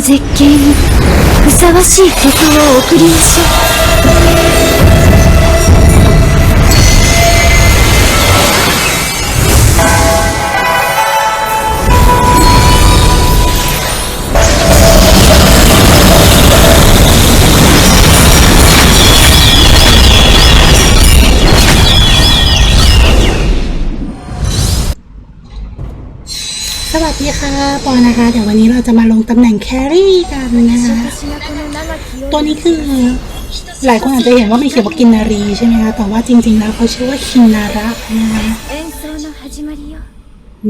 絶景にふさわしい曲を送りましょう。 ปอนะคะ เดี๋ยววันนี้เราจะมาลงตำแหน่งแครี่กันนะคะ ตัวนี้คือ หลายคนอาจจะเห็นว่ามันเขียนว่ากินนารีใช่ไหมคะ แต่ว่าจริง ๆ แล้วเขาชื่อว่าคินนาระนะคะ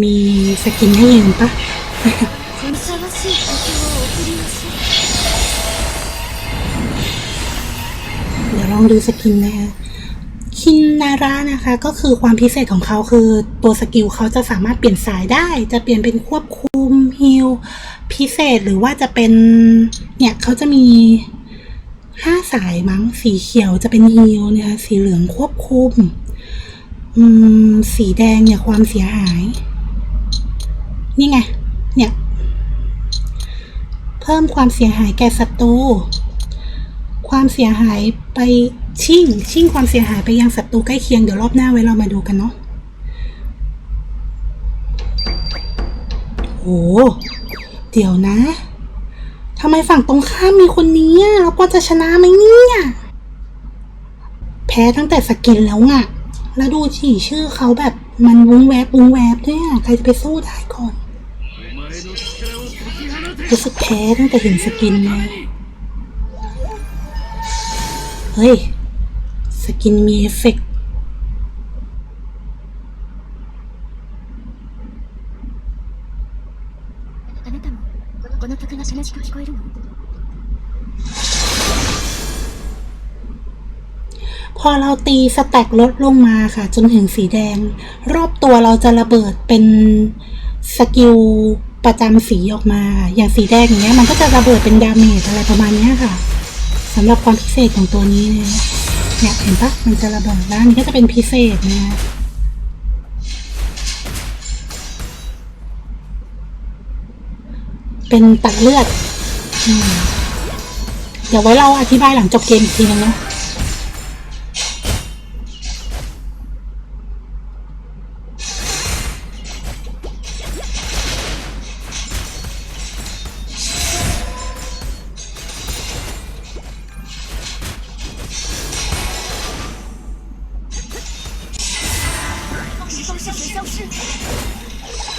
มีสกินให้ยืนปะเดี๋ยวลองดูสกินนะคะ คินนาระนะคะก็คือความพิเศษของเขาคือตัวสกิลเขาจะสามารถเปลี่ยนสายได้ จะเปลี่ยนเป็นควบคุมฮิลพิเศษหรือว่าจะเป็นเนี่ยเขาจะมีห้าสายมั้งสีเขียวจะเป็นฮิลเนี่ยสีเหลืองควบคุมอืมสีแดงเนี่ยความเสียหาย นี่ไง เนี่ย เพิ่มความเสียหายแก่ศัตรูความเสียหายไป ชิ่ง ชิ่งความเสียหายไปยังศัตรูใกล้เคียงเดี๋ยวรอบหน้าไว้เรามาดูกันเนาะโหเดี๋ยวนะทำไมฝั่งตรงข้ามมีคนนี้อะแล้วก็จะชนะไหมเนี่ยแพ้ตั้งแต่สกินแล้วอะแล้วดูฉี่ชื่อเขาแบบมันวุ้งแวบวุ้งแวบด้วยอะใครจะไปสู้ได้ก่อนรู้สึกแพ้ตั้งแต่เห็นสกินเลยเฮ้ย สกินมีเอฟเฟกต์ あなたもこの曲が悲しく聞こえるの พอเราตีสแต็กลดลงมาค่ะ จนถึงสีแดง รอบตัวเราจะระเบิดเป็นสกิลประจำสีออกมา อย่างสีแดงอย่างเงี้ยมันก็จะระเบิดเป็นดาเมจอะไรประมาณเนี้ยค่ะสำหรับความพิเศษของตัวนี้นะ เนี่ยเห็นปะมันจะระเบิดแล้วอันนี้ก็จะเป็นพิเศษนะเป็นตัดเลือดอเดี๋ยวไว้เราอธิบายหลังจบเกมอีกทีนึงเนาะ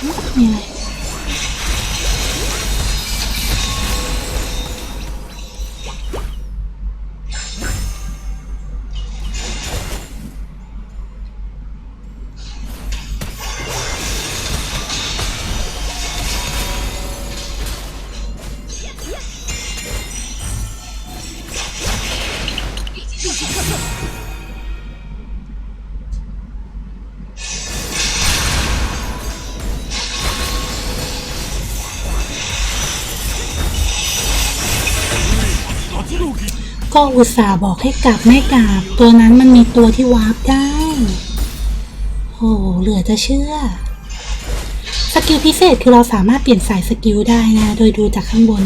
มี็อุตส่าห์บอกให้กลับไม่กลับ ตัวนั้นมันมีตัวที่วาร์ปได้ โอ้เหลือจะเชื่อ สกิลพิเศษคือเราสามารถเปลี่ยนสายสกิลได้นะ โดยดูจากข้างบน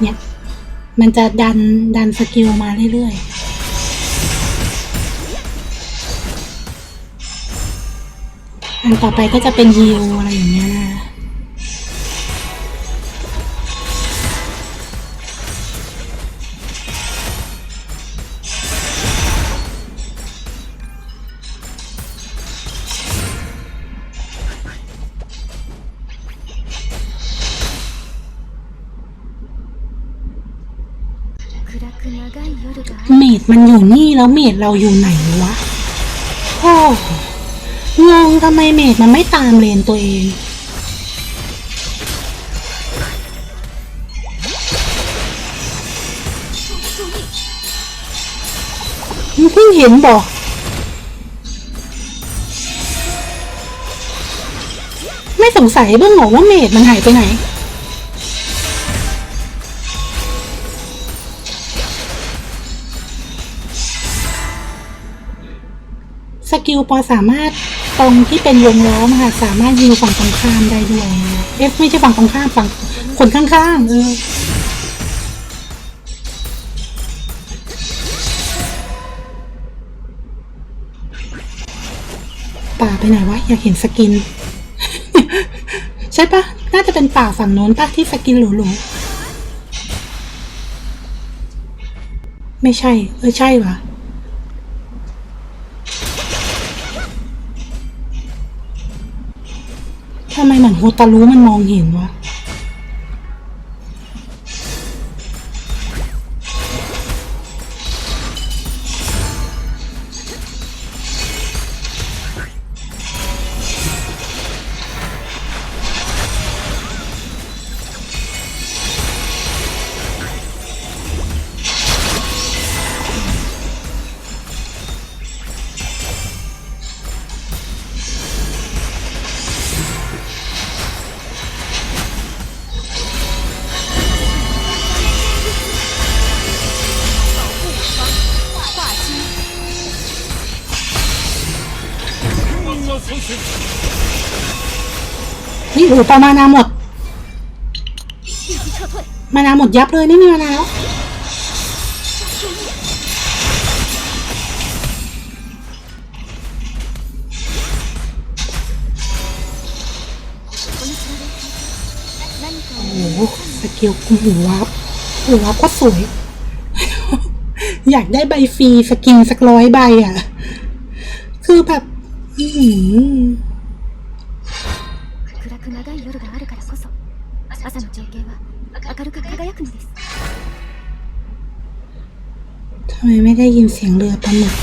เนี่ย มันจะดันดันสกิลมาเรื่อยๆอันต่อไปก็จะเป็นฮิลอะไรอย่างเงี้ยนะ มดมันอยู่นี่แล้วเมดเราอยู่ไหนวะโอ้งงทำไมเมดมันไม่ตามเลนตัวเองมึงเพิ่งเห็นบอกไม่สงสัยเบื้องหรอว่าเมดมันหายไปไหน สกิลปอสามารถตรงที่เป็นวงล้อมค่ะ สามารถยิงฝั่งตรงข้ามได้ด้วยนะเอ๊ะไม่ใช่ฝั่งตรงข้ามฝั่งคนข้างๆเออป่าไปไหนวะอยากเห็นสกิน ใช่ปะน่าจะเป็นป่าฝั่งโน้นปะที่สกินหรูๆไม่ใช่ เออใช่วะ ทำไมเหมือนโฮตารุมันมองเห็นวะ อ้โหปามานาหมด มานาหมดยับเลยไม่มีมานาแล้วโอ้โหสกิลกูหูวับหูวับก็สวย อยากได้ใบฟรีสกินสักร้อยใบอะ คือแบบ อือ 朝の情景は明るく輝くのです ทำไมไม่ได้ยินเสียงเรือปลาหมึก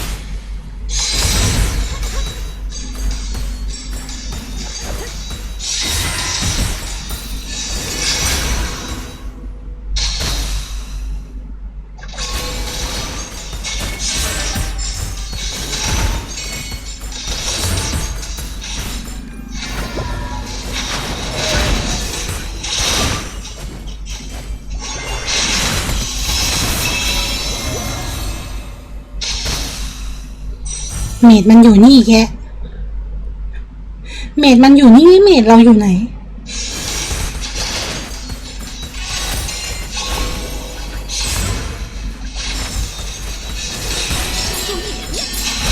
ดมันอยู่นี่แกเมดมันอยู่นี่เมดเราอยู่ไหน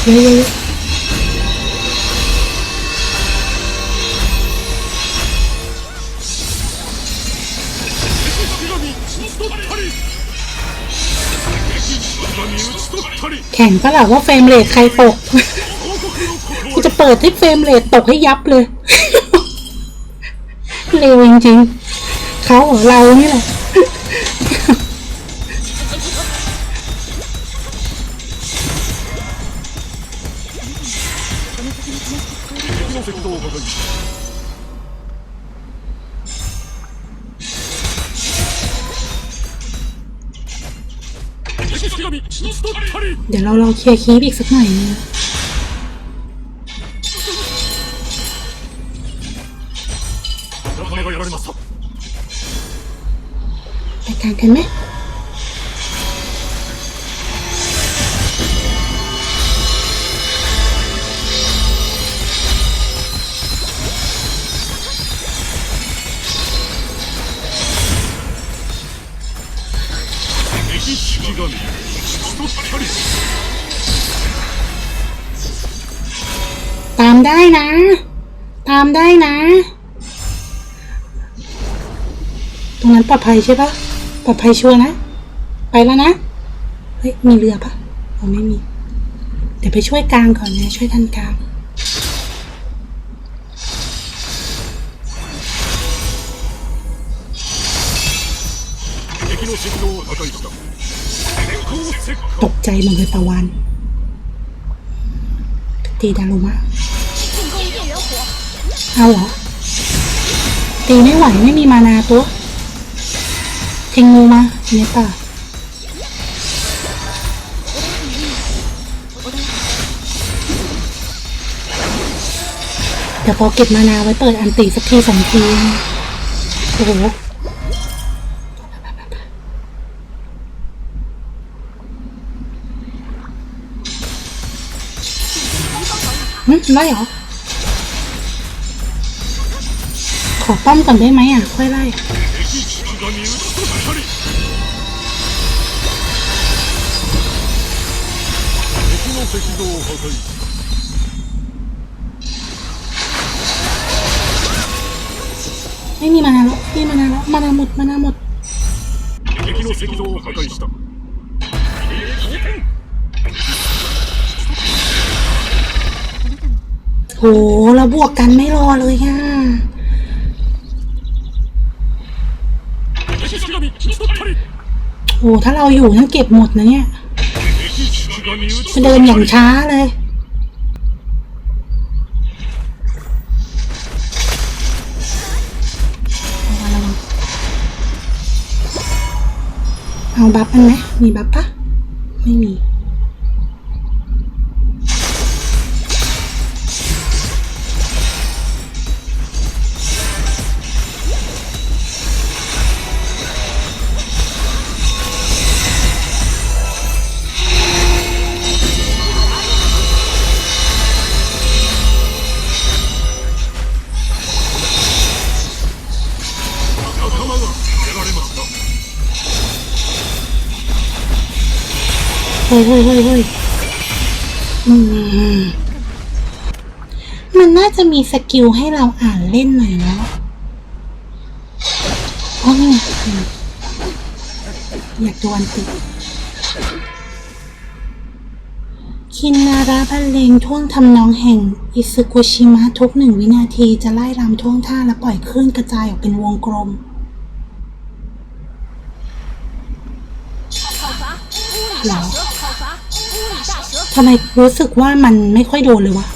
เยอะๆแข่งก็หละว่าเฟรมเรทใครตก เปิดที่เฟรมเรทตกให้ยับเลย เร็วจริงๆ เขาเรานี่แหละ เดี๋ยวเราลองเคลียร์คีบอีกสักหน่อยนะ 仲間がやられました ไปกลางกันไหม 敵式神討ち取ったり ตามได้นะ ตามได้นะ ปลอดภัยใช่ปะปลอดภัยชัวร์นะ ไปแล้วนะ เฮ้ย มีเรือปะโอ้ไม่มี เดี๋ยวไปช่วยกลางก่อนนะ ช่วยท่านกลาง ตกใจมันเลยตะวัน ตีดารุมะ เอาเหรอ ตีไม่ไหวไม่มีมานาตัว งงูมาเนี่ยป่ะเดี๋ยวพอเก็บมานาไว้เปิดอันตีสักทีสองที โอ้โหหึไล่เหรอ ขอป้อมก่อนได้ไหมอะ ค่อยไล่ 敵式神打ちと光敵の石像を破壊した ไม่มีมานาแล้วไม่มีมานาแล้ว มานาหมด มานาหมด 敵の石像を破壊した โหเราบวกกันไม่รอเลยอ่ะ โอ้ถ้าเราอยู่นั่นเก็บหมดนะเนี่ยเดินอย่างช้าเลยเอาบัฟมันไหมมีบัฟปะไม่มี มันน่าจะมีสกิลให้เราอ่านเล่นหน่อยแล้วอ๋อนี่อยากดูนติคินนาระบรรเลงท่วงทำนองแห่ง อิซึกุชิมะทุกหนึ่งวินาทีจะไล่รำท่วงท่าและปล่อยคลื่นกระจายออกเป็นวงกลมหรอ ทำไมรู้สึกว่ามันไม่ค่อยโดนเลยวะ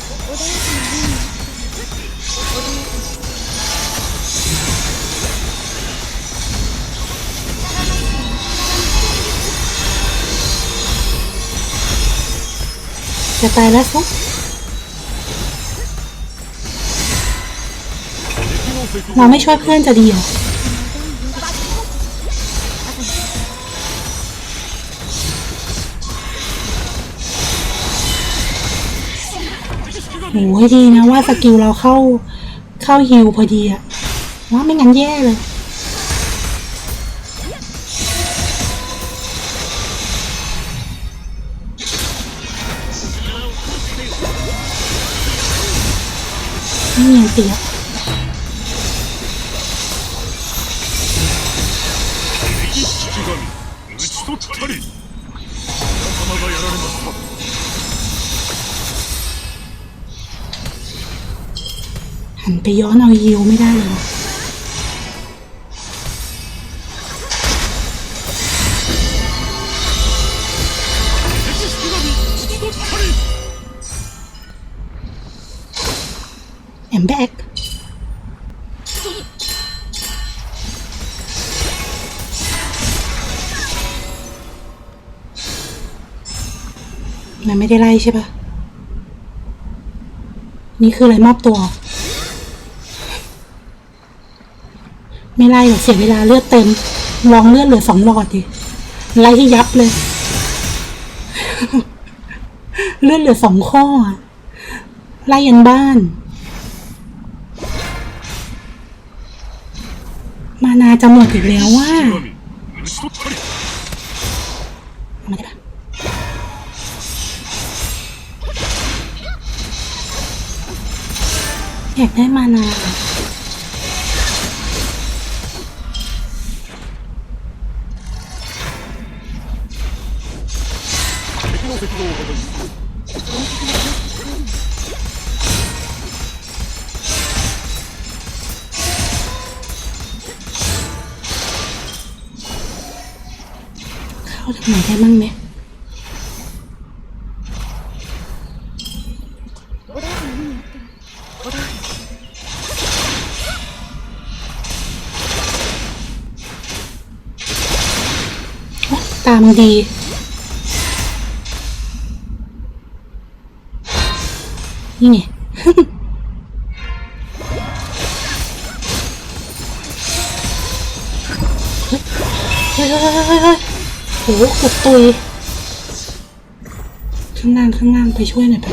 จะตายแล้วสุกเราไม่ช่วยเพื่อนจะดีหรอ โอ้ยดีนะว่าสกิลเราเข้าเข้าฮิวพอดีอะว่าไม่งั้นแย่เลยนี่ยังเตีย敵 ไปย้อนเอายิวไม่ได้เลยแอมแบกมันไม่ได้ไล่ใช่ปะนี่คืออะไรมอบตัว ไม่ไล่หรอกเสียเวลาเลือดเต็ม ลองเลือดเหลือสองหลอดดิไล่ให้ยับเลย เลือดเหลือสองข้อ ไล่ยันบ้าน มานาจะหมดอีกแล้วว่าอยากได้มานา の石像を破壊したเข้าทางไหนได้มั่งไหมโอ๊ะตามดี นี่ไงเฮ้ยเฮ้ยเฮ้ยเฮ้ยโหขุดตุยข้างล่างข้างล่างไปช่วยหน่อยไป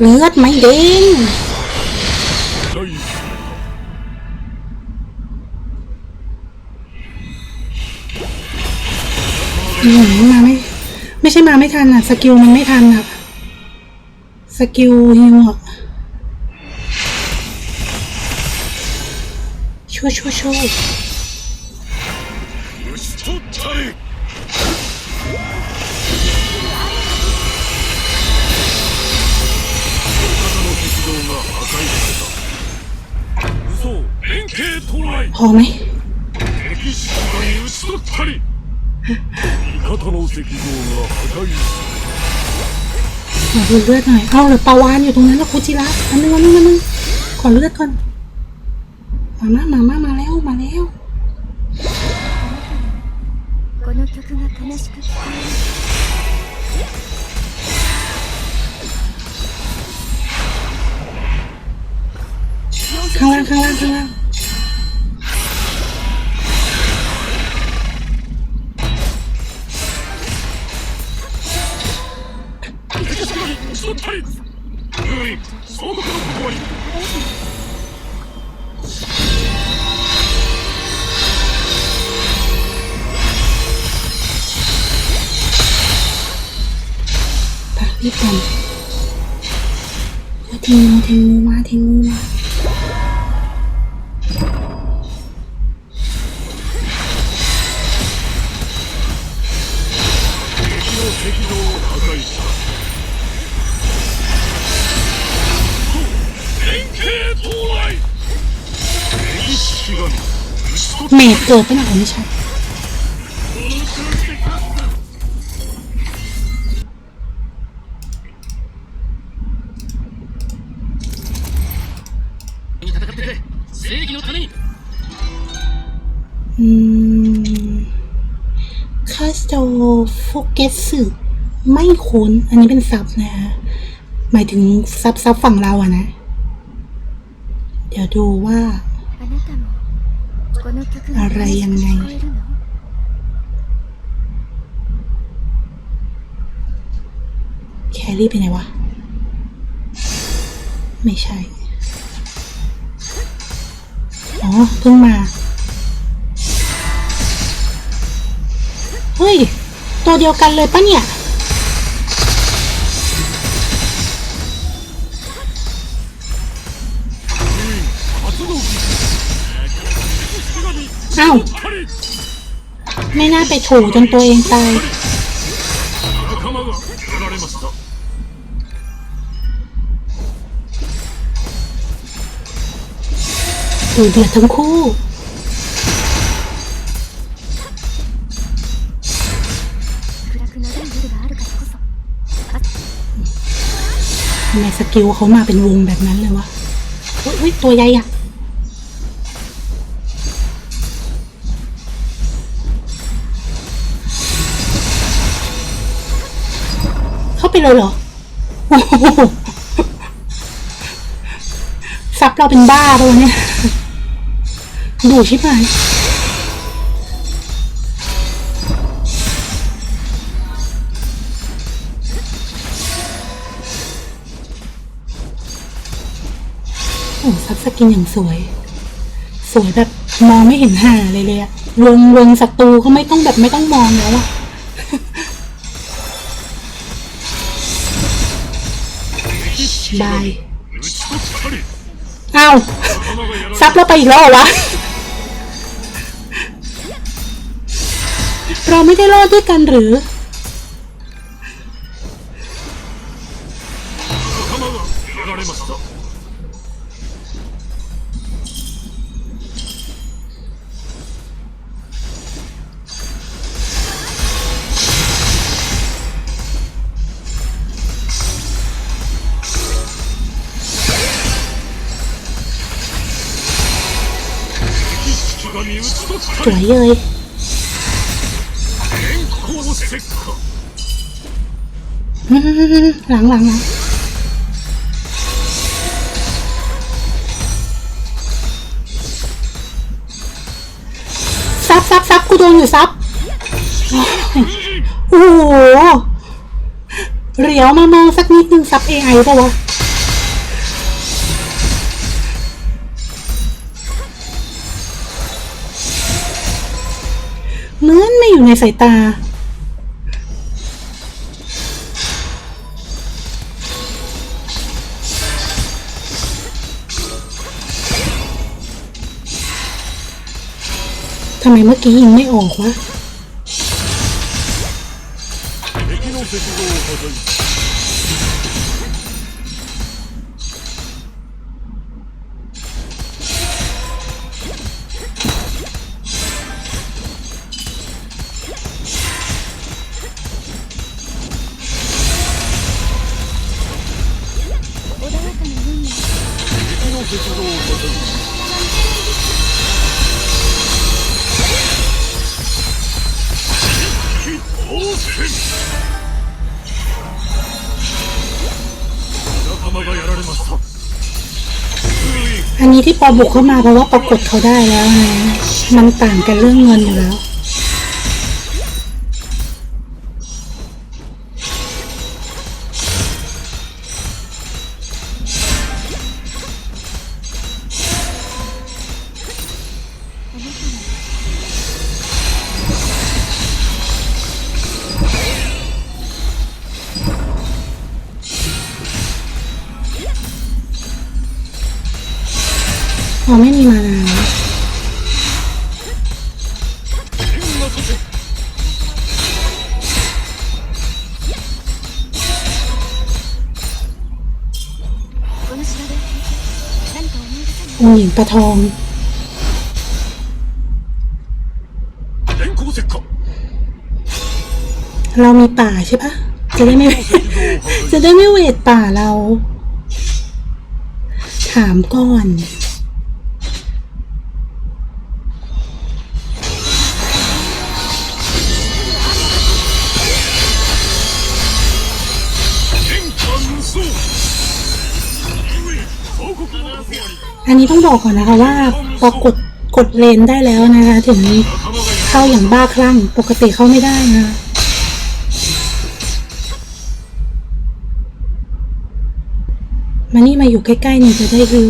เลือดไม่เด้ง มาไม่ ไม่ใช่มาไม่ทันอะ สกิลมันไม่ทันอะ สกิลฮิวอะช่วยชูชูพอไหม 敵士に打ち取ったり味方の石像が破壊さ ขอดูเลือดหน่อย เอ้าเหรือปลาวานอยู่ตรงนั้นแล้วคุจิระอันนึงอันนึงอันนึงขอเลือดก่อน มามามามามาแล้ว มาแล้ว この曲が悲しく聞こえる ข้างล่างข้างล่างข้างล่าง เทงเทงมืมาเทงมอมาเมดเกิดไปไหไม่ใช่ เกสสึไม่คุ้น อันนี้เป็นซับนะหมายถึงซับซับฝั่งเราอะนะ เดี๋ยวดูว่า อะไรยังไงแครี่ไปไหนวะ ไม่ใช่ อ๋อเพิ่งมา เฮ้ย ตัวเดียวกันเลยปะเนี่ยเอ้าไม่น่าไปถูจนตัวเองตายถูเดือดทั้งคู่ำไมสกิลเขามาเป็นวงแบบนั้นเลยวะเฮ้ยตัวใหญ่อะเข้าไปเลยเหรอซับเราเป็นบ้าปะวเนี่ย ดูชิบหาย โอ้ซับสกินอย่างสวย สวยแบบมองไม่เห็นห่าเลยเลยอะวงวงศัตรูก็ไม่ต้องแบบไม่ต้องมองแล้วอะบายอาซับเราไปอีกแล้วเหรอวะ เราไม่ได้รอดด้วยกันหรือ สวยเลยหลังหลังหลัซับซับซับกูโดนอยู่ซับโอ้โหเรียวมามองสักนิดนึงซับเอไอปะวะ อยู่ในสายตา ทำไมเมื่อกี้ยิงไม่ออกวะ ที่ปอบุกเข้ามาเพราะว่าปรากฏเขาได้แล้วนะมันต่างกันเรื่องเงินอยู่แล้ว เราไม่มีมานาองหญิงประทองเรามีป่าใช่ปะจะได้ไม่ จะได้ไม่เวทป่าเรา ถามก่อน อันนี้ต้องบอกก่อนนะคะว่าพอกดกดเลนได้แล้วนะคะ ถึงเข้าอย่างบ้าคลั่งปกติเข้าไม่ได้นะมานี่มาอยู่ใกล้ๆนี่จะได้คือ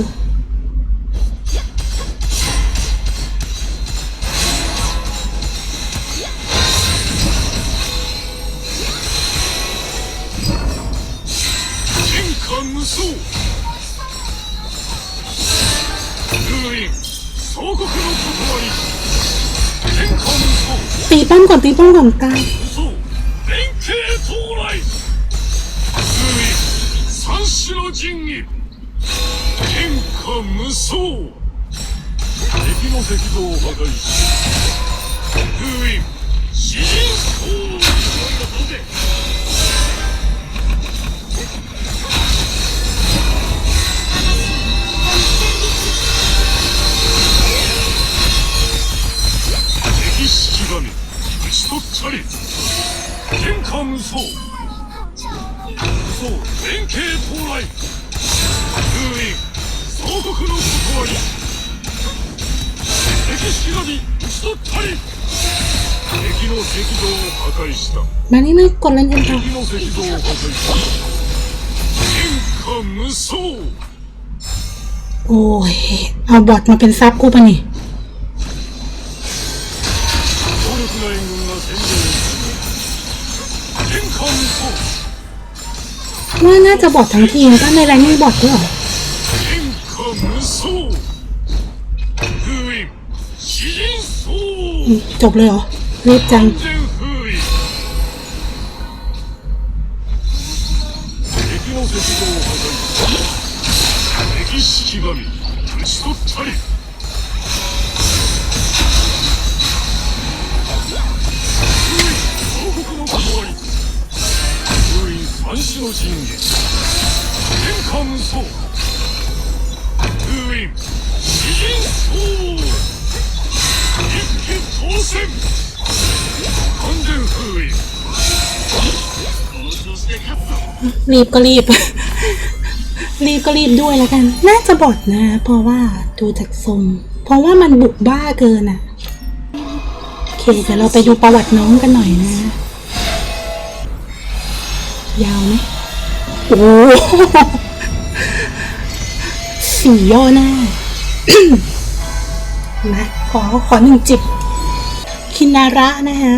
敵の石像を破壊した มานี่ไม่กดเล่นกันต่อ 敵の石像を破壊した天下無双 โอ้ย เอาบอทมาเป็นซับกูปะนี่ 強力な援軍が戦場に天下無双 ว่าน่าจะบอททั้งทีมป้าในแรงมีบอทด้วยเหรอ จบเลยเหรอ รีบจัง 完全封印敵の石像を破壊敵式神討ち取ったり封印王国の断り封印三種の神器天下無双封印詩人層一騎 当選完全封印この調子で勝つぞ รีบก็รีบ รีบก็รีบด้วยแล้วกัน น่าจะบอทนะ เพราะว่าดูจากทรง เพราะว่ามันบุกบ้าเกินอ่ะ โอเค เดี๋ยวเราไปดูประวัติน้องกันหน่อยนะ ยาวไหมโอ้โห สี่ย่อหน้า มาขอขอหนึ่งจิบ โอเ คินาระนะคะ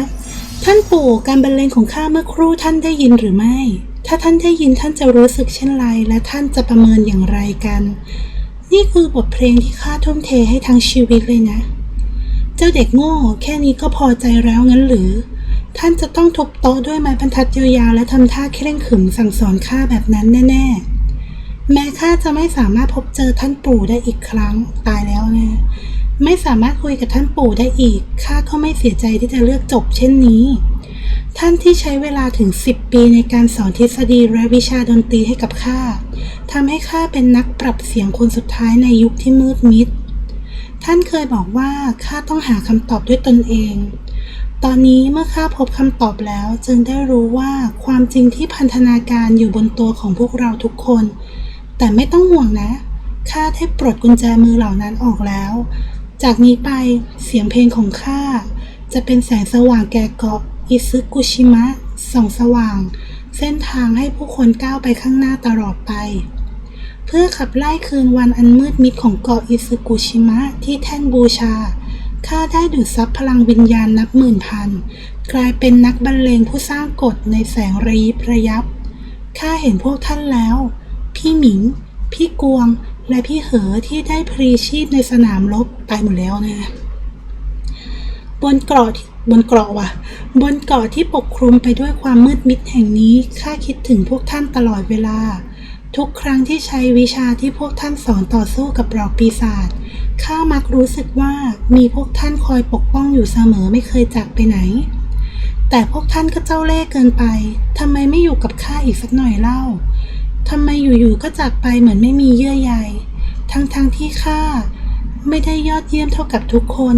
ท่านปู่การบรรเลงของข้าเมื่อครู่ท่านได้ยินหรือไม่ ถ้าท่านได้ยินท่านจะรู้สึกเช่นไร และท่านจะประเมินอย่างไรกัน นี่คือบทเพลงที่ข้าทุ่มเทให้ทั้งชีวิตเลยนะ เจ้าเด็กโง่ แค่นี้ก็พอใจแล้วงั้นหรือ ท่านจะต้องทุบโต๊ะด้วยไม้บรรทัดยาวๆและทำท่าเคร่งขรึมสั่งสอนข้าแบบนั้นแน่ ๆ แม้ข้าจะไม่สามารถพบเจอท่านปู่ได้อีกครั้งตายแล้วนะ ไม่สามารถคุยกับท่านปู่ได้อีก ข้าก็ไม่เสียใจที่จะเลือกจบเช่นนี้ ท่านที่ใช้เวลาถึง 10 ปีในการสอนทฤษฎีและวิชาดนตรีให้กับข้าทำให้ข้าเป็นนักปรับเสียงคนสุดท้ายในยุคที่มืดมิด ท่านเคยบอกว่าข้าต้องหาคำตอบด้วยตนเอง ตอนนี้เมื่อข้าพบคำตอบแล้วจึงได้รู้ว่าความจริงที่พันธนาการอยู่บนตัวของพวกเราทุกคน แต่ไม่ต้องห่วงนะ ข้าได้ปลดกุญแจมือเหล่านั้นออกแล้ว จากนี้ไปเสียงเพลงของข้าจะเป็นแสงสว่างแก่เกาะอิซึกุชิมะส่องสว่าง เส้นทางให้ผู้คนก้าวไปข้างหน้าตลอดไป เพื่อขับไล่คืนวันอันมืดมิดของเกาะอิซึกุชิมะที่แท่นบูชาข้าได้ดูดซับพลังวิญญาณนับหมื่นพัน กลายเป็นนักบรรเลงผู้สร้างกฎในแสงระยิบระยับข้าเห็นพวกท่านแล้ว พี่หมิง พี่กวง และพี่เหอที่ได้พลีชีพในสนามรบตายหมดแล้วนะบนเกาะบนเกาะว่ะ บนเกาะที่ปกคลุมไปด้วยความมืดมิดแห่งนี้ข้าคิดถึงพวกท่านตลอดเวลา ทุกครั้งที่ใช้วิชาที่พวกท่านสอนต่อสู้กับเหล่าปีศาจข้ามักรู้สึกว่ามีพวกท่านคอยปกป้องอยู่เสมอไม่เคยจากไปไหน แต่พวกท่านก็เจ้าเล่ห์เกินไปทำไมไม่อยู่กับข้าอีกสักหน่อยเล่า ทำไมอยู่ๆก็จากไปเหมือนไม่มีเยื่อใย ทั้งๆทที่ข้าไม่ได้ยอดเยี่ยมเท่ากับทุกคน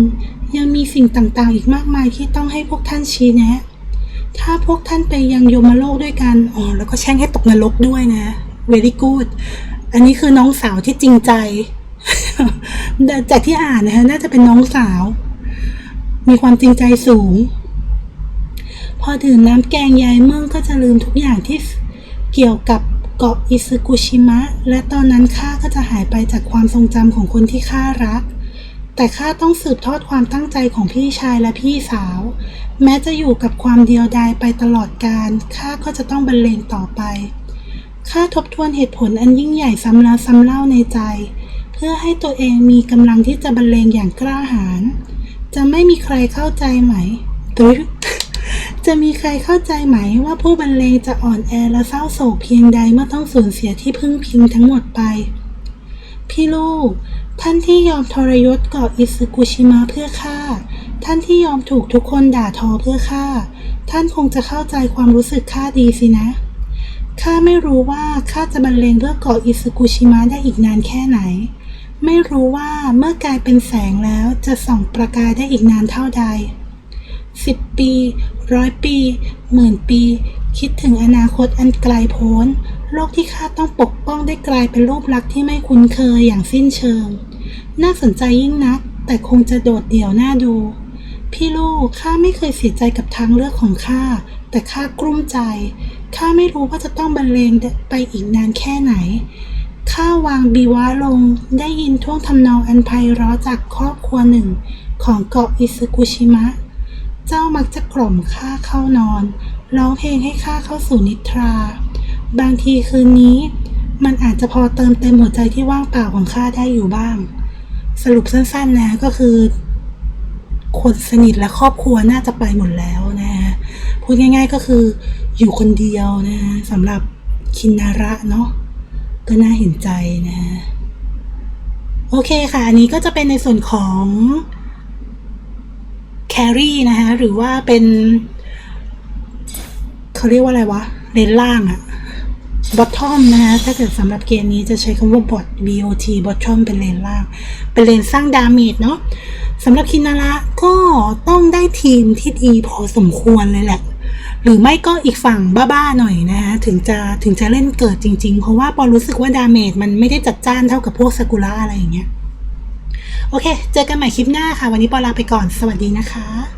ยังมีสิ่งต่างๆ อีกมากมายที่ต้องให้พวกท่านชี้แนะ ถ้าพวกท่านไปยังโยมโลกด้วยกัน อ๋อ แล้วก็แช่งให้ตกนรกด้วยนะ very good อันนี้คือน้องสาวที่จริงใจ จากที่อ่านนะคะน่าจะเป็นน้องสาว มีความจริงใจสูง พอดื่มน้ำแกงยายเมืองก็จะลืมทุกอย่างที่เกี่ยวกับ เกาะอิซึกุชิมะ และตอนนั้นข้าก็จะหายไปจากความทรงจำของคนที่ข้ารัก แต่ข้าต้องสืบทอดความตั้งใจของพี่ชายและพี่สาว แม้จะอยู่กับความเดียวดายไปตลอดกาลข้าก็จะต้องบรรเลงต่อไปข้าทบทวนเหตุผลอันยิ่งใหญ่ซ้ำแล้วซ้ำเล่าในใจ เพื่อให้ตัวเองมีกำลังที่จะบรรเลงอย่างกล้าหาญจะไม่มีใครเข้าใจไหมตึ๊ด จะมีใครเข้าใจไหมว่าผู้บรรเลงจะอ่อนแอและเศร้าโศกเพียงใดเมื่อต้องสูญเสียที่พึ่งพิงทั้งหมดไป พี่ลูก ท่านที่ยอมทรยศเกาะอิซึกุชิมะเพื่อข้าท่านที่ยอมถูกทุกคนด่าทอเพื่อข้าท่านคงจะเข้าใจความรู้สึกข้าดีสินะข้าไม่รู้ว่าข้าจะบรรเลงเพื่อเกาะอิซึกุชิมะได้อีกนานแค่ไหน ไม่รู้ว่าเมื่อกลายเป็นแสงแล้วจะส่องประกายได้อีกนานเท่าใด สิบปี ร้อยปี หมื่นปี คิดถึงอนาคตอันไกลโพ้น โลกที่ข้าต้องปกป้องได้กลายเป็นรูปลักษณ์ที่ไม่คุ้นเคยอย่างสิ้นเชิง น่าสนใจยิ่งนัก แต่คงจะโดดเดี่ยวน่าดู พี่ลูกข้าไม่เคยเสียใจกับทางเลือกของข้า แต่ข้ากลุ้มใจ ข้าไม่รู้ว่าจะต้องบรรเลงไปอีกนานแค่ไหนข้าวางบีวะลงได้ยินท่วงทำนองอันไพเราะจากครอบครัวหนึ่ง ของเกาะอิซึกุชิมะ เจ้ามักจะกล่อมข้าเข้านอน ร้องเพลงให้ข้าเข้าสู่นิทรา บางทีคืนนี้ มันอาจจะพอเติมเต็มหัวใจที่ว่างเปล่าของข้าได้อยู่บ้าง สรุปสั้นๆนะก็คือ คนสนิทและครอบครัวน่าจะไปหมดแล้วนะพูดง่าย ๆก็คืออยู่คนเดียวนะสำหรับคินนาระเนาะก็น่าเห็นใจนะโอเคค่ะ อันนี้ก็จะเป็นในส่วนของ แครี่นะคะหรือว่าเป็นเขาเรียกว่าอะไรวะเลนล่างอะบอททอมนะคะถ้าเกิดสำหรับเกมนี้จะใช้คำว่าบอท BOT บอททอมเป็นเลนล่าง เป็นเลนสร้างดาเมจเนาะสำหรับคินาระก็ต้องได้ทีมที่ดีพอสมควรเลยแหละ หรือไม่ก็อีกฝั่งบ้าๆหน่อยนะคะถึงจะถึงจะเล่นเกิดจริง ๆ เพราะว่าปอรู้สึกว่าดาเมจมันไม่ได้จัดจ้านเท่ากับพวกซากุระอะไรอย่างเงี้ย โอเค เจอกันใหม่คลิปหน้าค่ะ วันนี้ปอลาไปก่อน สวัสดีนะคะ